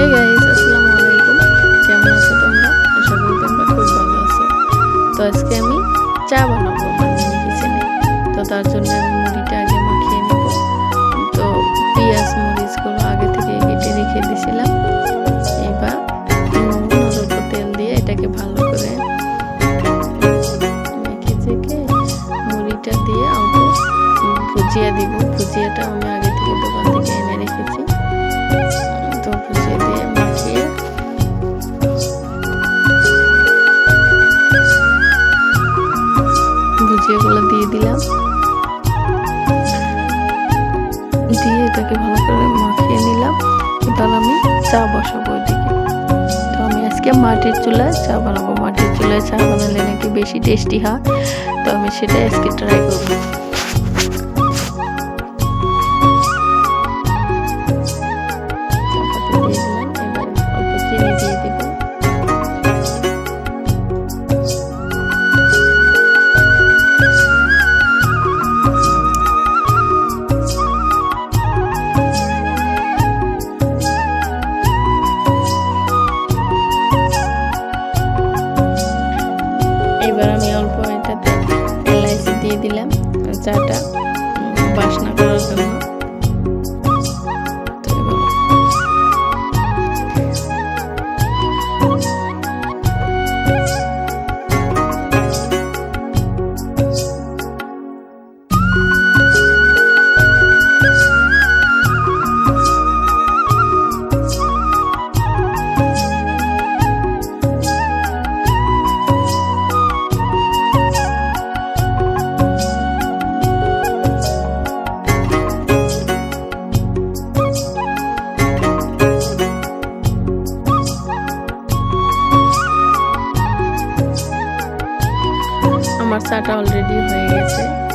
Hey guys আসসালামু আলাইকুম। কেমন আছো তো আজকে আমি চা বানাবো তো তার জন্য আমি মুড়িটা আগে মাখিয়ে নেব। তো পেঁয়াজ মরিচগুলো আগে থেকে কেটে রেখে দিয়েছিলাম। এবার অল্প তেল দিয়ে এটাকে ভালো করে মুড়িটা দিয়ে অল্প ভুজিয়া দিব। ভুজিয়াটা আমি দিয়ে দিলাম। দিয়ে এটাকে ভালো করে মাখিয়ে নিলাম। এবার আমি চা বসাবো ওইদিকে তো আমি আজকে মাটির চুলায় চা বানাবো। মাটির চুলায় চা বানালে নাকি বেশি টেস্টি হয়। তো আমি সেটাই আজকে ট্রাই করব। এবার আমি অল্প এটাতে এলাইচি দিয়ে দিলাম চাটা। আমার চাটা অলরেডি হয়ে গেছে।